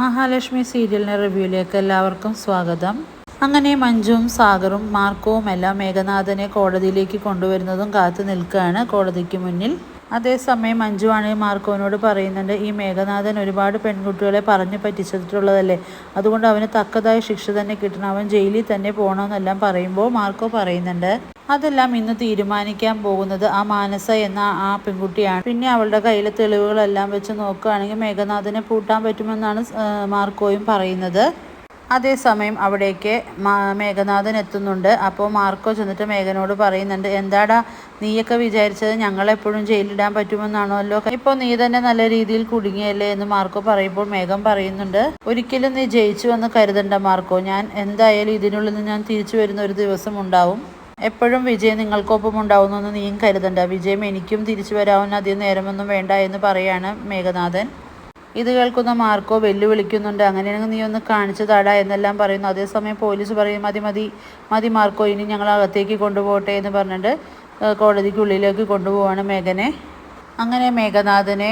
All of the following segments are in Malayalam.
മഹാലക്ഷ്മി സീരിയലിന്റെ റിവ്യൂയിലേക്ക് എല്ലാവർക്കും സ്വാഗതം. അങ്ങനെ മഞ്ജുവും സാഗറും മാർക്കവും എല്ലാം മേഘനാഥനെ കോടതിയിലേക്ക് കൊണ്ടുവരുന്നതും കാത്തു നിൽക്കുകയാണ് കോടതിക്ക് മുന്നിൽ. അതേസമയം മഞ്ജുവാണ് മാർക്കോവിനോട് പറയുന്നുണ്ട് ഈ മേഘനാഥൻ ഒരുപാട് പെൺകുട്ടികളെ പറഞ്ഞു പറ്റിച്ചിട്ടുള്ളതല്ലേ? അതുകൊണ്ട് അവന് തക്കതായ ശിക്ഷ തന്നെ കിട്ടണം. അവൻ ജയിലിൽ തന്നെ പോകണമെന്നെല്ലാം പറയുമ്പോൾ മാർക്കോ പറയുന്നുണ്ട്. അതെല്ലാം ഇന്ന് തീരുമാനിക്കാൻ പോകുന്നത് ആ മാനസ എന്ന ആ പെൺകുട്ടിയാണ്. പിന്നെ അവളുടെ കയ്യിലെ തെളിവുകളെല്ലാം വെച്ച് നോക്കുകയാണെങ്കിൽ മേഘനാഥിനെ പൂട്ടാൻ പറ്റുമെന്നാണ് മാർക്കോയും പറയുന്നത്. അതേസമയം അവിടേക്ക് മേഘനാഥൻ എത്തുന്നുണ്ട്. അപ്പോൾ മാർക്കോ ചെന്നിട്ട് മേഘനോട് പറയുന്നുണ്ട് എന്താടാ നീയൊക്കെ വിചാരിച്ചത് ഞങ്ങളെപ്പോഴും ജയിലിടാൻ പറ്റുമെന്നാണല്ലോ. ഇപ്പോൾ നീ തന്നെ നല്ല രീതിയിൽ കുടുങ്ങിയല്ലേ? എന്ന് മാർക്കോ പറയുമ്പോൾ മേഘം പറയുന്നുണ്ട് ഒരിക്കലും നീ ജയിച്ചു എന്ന് കരുതണ്ട മാർക്കോ. ഞാൻ എന്തായാലും ഇതിനുള്ളിൽ നിന്ന് ഞാൻ തിരിച്ചു വരുന്ന ഒരു ദിവസം ഉണ്ടാവും. എപ്പോഴും വിജയം നിങ്ങൾക്കൊപ്പം എന്ന് നീയും കരുതണ്ട. വിജയം എനിക്കും തിരിച്ചു വരാവുന്ന അധികം നേരമൊന്നും വേണ്ട എന്ന് പറയാണ് മേഘനാഥൻ. ഇത് കേൾക്കുന്ന മാർക്കോ വെല്ലുവിളിക്കുന്നുണ്ട്. അങ്ങനെയാണെങ്കിൽ നീ ഒന്ന് കാണിച്ചു താടാ എന്നെല്ലാം പറയുന്നു. അതേസമയം പോലീസ് പറയും മതി മതി മതി മാർക്കോ ഇനി ഞങ്ങൾ അകത്തേക്ക് കൊണ്ടുപോകട്ടെ എന്ന് പറഞ്ഞിട്ട് കോടതിക്കുള്ളിലേക്ക് കൊണ്ടുപോവാണ് മേഘനെ. അങ്ങനെ മേഘനാഥനെ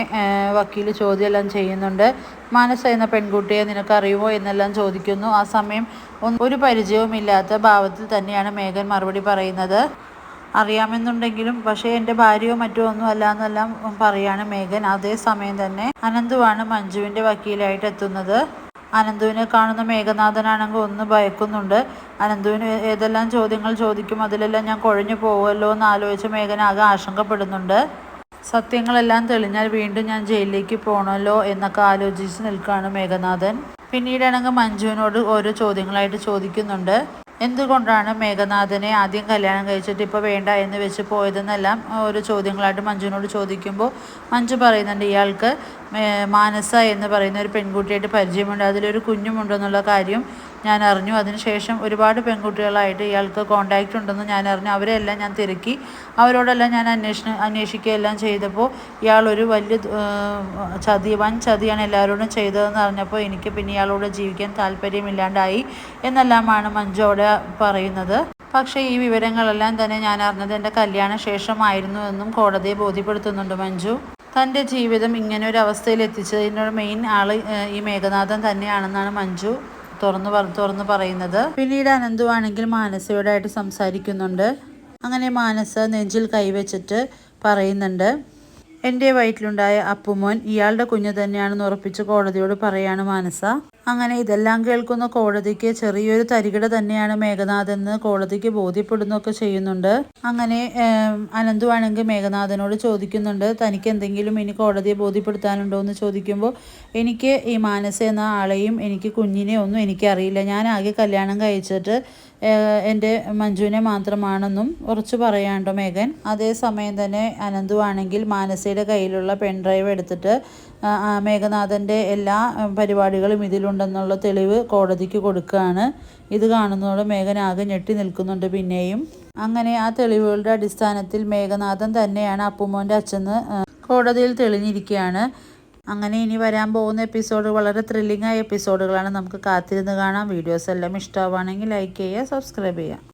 വക്കീൽ ചോദ്യമെല്ലാം ചെയ്യുന്നുണ്ട്. മാനസ എന്ന പെൺകുട്ടിയെ നിനക്കറിയുമോ? എന്നെല്ലാം ചോദിക്കുന്നു. ആ സമയം ഒരു പരിചയവുമില്ലാത്ത ഭാവത്തിൽ തന്നെയാണ് മേഘൻ മറുപടി പറയുന്നത്. അറിയാമെന്നുണ്ടെങ്കിലും പക്ഷേ എന്റെ ഭാര്യയോ മറ്റോ ഒന്നും അല്ല എന്നെല്ലാം പറയാണ് മേഘൻ. അതേസമയം തന്നെ അനന്തുവാണ് മഞ്ജുവിന്റെ വക്കീലായിട്ട് എത്തുന്നത്. അനന്തുവിനെ കാണുന്ന മേഘനാഥനാണെങ്കിൽ ഒന്ന് ഭയക്കുന്നുണ്ട്. അനന്തുവിന് ഏതെല്ലാം ചോദ്യങ്ങൾ ചോദിക്കും? അതിലെല്ലാം ഞാൻ കുഴഞ്ഞു പോകുമല്ലോ എന്ന് ആലോചിച്ച് മേഘൻ ആകെ ആശങ്കപ്പെടുന്നുണ്ട്. സത്യങ്ങളെല്ലാം തെളിഞ്ഞാൽ വീണ്ടും ഞാൻ ജയിലിലേക്ക് പോകണമല്ലോ എന്നൊക്കെ ആലോചിച്ച് നിൽക്കുകയാണ് മേഘനാഥൻ. പിന്നീടാണെങ്കിൽ മഞ്ജുവിനോട് ഓരോ ചോദ്യങ്ങളായിട്ട് ചോദിക്കുന്നുണ്ട്. എന്തുകൊണ്ടാണ് മേഘനാഥനെ ആദ്യം കല്യാണം കഴിച്ചിട്ട് ഇപ്പോൾ വേണ്ട എന്ന് വെച്ച് പോയതെന്നെല്ലാം ഓരോ ചോദ്യങ്ങളായിട്ട് മഞ്ജുവിനോട് ചോദിക്കുമ്പോൾ മഞ്ജു പറയുന്നുണ്ട് ഇയാൾക്ക് മാനസ എന്ന് പറയുന്ന ഒരു പെൺകുട്ടിയായിട്ട് പരിചയമുണ്ട്. അതിലൊരു കുഞ്ഞുമുണ്ടെന്നുള്ള കാര്യം ഞാൻ അറിഞ്ഞു അതിനുശേഷം ഒരുപാട് പെൺകുട്ടികളായിട്ട് ഇയാൾക്ക് കോണ്ടാക്റ്റ് ഉണ്ടെന്ന് ഞാൻ അറിഞ്ഞു അവരെല്ലാം ഞാൻ തിരക്കി. അവരോടെല്ലാം ഞാൻ അന്വേഷണം അന്വേഷിക്കുകയെല്ലാം ചെയ്തപ്പോൾ ഇയാളൊരു വലിയ ചതി വൻ ചതിയാണ് എല്ലാവരോടും ചെയ്തതെന്ന് അറിഞ്ഞപ്പോൾ എനിക്ക് പിന്നെ ഇയാളോട് ജീവിക്കാൻ താല്പര്യമില്ലാണ്ടായി എന്നെല്ലാമാണ് മഞ്ജോടെ പറയുന്നത്. പക്ഷേ ഈ വിവരങ്ങളെല്ലാം തന്നെ ഞാൻ അറിഞ്ഞത് എന്റെ കല്യാണ ശേഷമായിരുന്നു എന്നും കോടതിയെ ബോധ്യപ്പെടുത്തുന്നുണ്ട് മഞ്ജു. തന്റെ ജീവിതം ഇങ്ങനെ ഒരു അവസ്ഥയിൽ എത്തിച്ചതിന്റെ മെയിൻ ആൾ ഈ മേഘനാഥൻ തന്നെയാണെന്നാണ് മഞ്ജു. തുറന്നു തുറന്ന് പറയുന്നത്. പിന്നീട് അനന്തുവാണെങ്കിൽ മാനസയോടായിട്ട് സംസാരിക്കുന്നുണ്ട്. അങ്ങനെ മാനസ നെഞ്ചിൽ കൈവച്ചിട്ട് പറയുന്നുണ്ട്. എന്റെ വയറ്റിലുണ്ടായ അപ്പുമോൻ ഇയാളുടെ കുഞ്ഞ് തന്നെയാണെന്ന് ഉറപ്പിച്ച് കോടതിയോട് പറയാണ് മാനസ. അങ്ങനെ ഇതെല്ലാം കേൾക്കുന്ന കോടതിക്ക് ചെറിയൊരു തരികിട തന്നെയാണ് മേഘനാഥെന്ന് കോടതിക്ക് ബോധ്യപ്പെടുന്നൊക്കെ ചെയ്യുന്നുണ്ട്. അങ്ങനെ അനന്തു ആണെങ്കിൽ മേഘനാഥനോട് ചോദിക്കുന്നുണ്ട് തനിക്ക് എന്തെങ്കിലും ഇനി കോടതിയെ ബോധ്യപ്പെടുത്താനുണ്ടോ? എന്ന് ചോദിക്കുമ്പോൾ എനിക്ക് ഈ മാനസ എന്ന ആളെയും എനിക്ക് കുഞ്ഞിനെ ഒന്നും എനിക്കറിയില്ല. ഞാൻ ആകെ കല്യാണം കഴിച്ചിട്ട് എന്റെ മഞ്ജുവിനെ മാത്രമാണെന്നും ഉറച്ചു പറയാണ്ടോ മേഘൻ? അതേസമയം തന്നെ അനന്തു ആണെങ്കിൽ മാനസയുടെ കയ്യിലുള്ള പെൺഡ്രൈവ് എടുത്തിട്ട് മേഘനാഥന്റെ എല്ലാ പരിപാടികളും ഇതിലുണ്ടെന്നുള്ള തെളിവ് കോടതിക്ക് കൊടുക്കുകയാണ്. ഇത് കാണുന്നതോടെ മേഘനാഥ് ഞെട്ടി നിൽക്കുന്നുണ്ട് പിന്നെയും. അങ്ങനെ ആ തെളിവുകളുടെ അടിസ്ഥാനത്തിൽ മേഘനാഥൻ തന്നെയാണ് അപ്പുമോന്റെ അച്ഛന്ന് കോടതിയിൽ തെളിഞ്ഞിരിക്കുകയാണ്. അങ്ങനെ ഇനി വരാൻ പോകുന്ന എപ്പിസോഡ് വളരെ ത്രില്ലിംഗ് ആയ എപ്പിസോഡുകളാണ് നമുക്ക് കാത്തിരുന്ന് കാണാം. വീഡിയോസ് എല്ലാം ഇഷ്ടമാവുകയാണെങ്കിൽ ലൈക്ക് ചെയ്യുക സബ്സ്ക്രൈബ് ചെയ്യുക.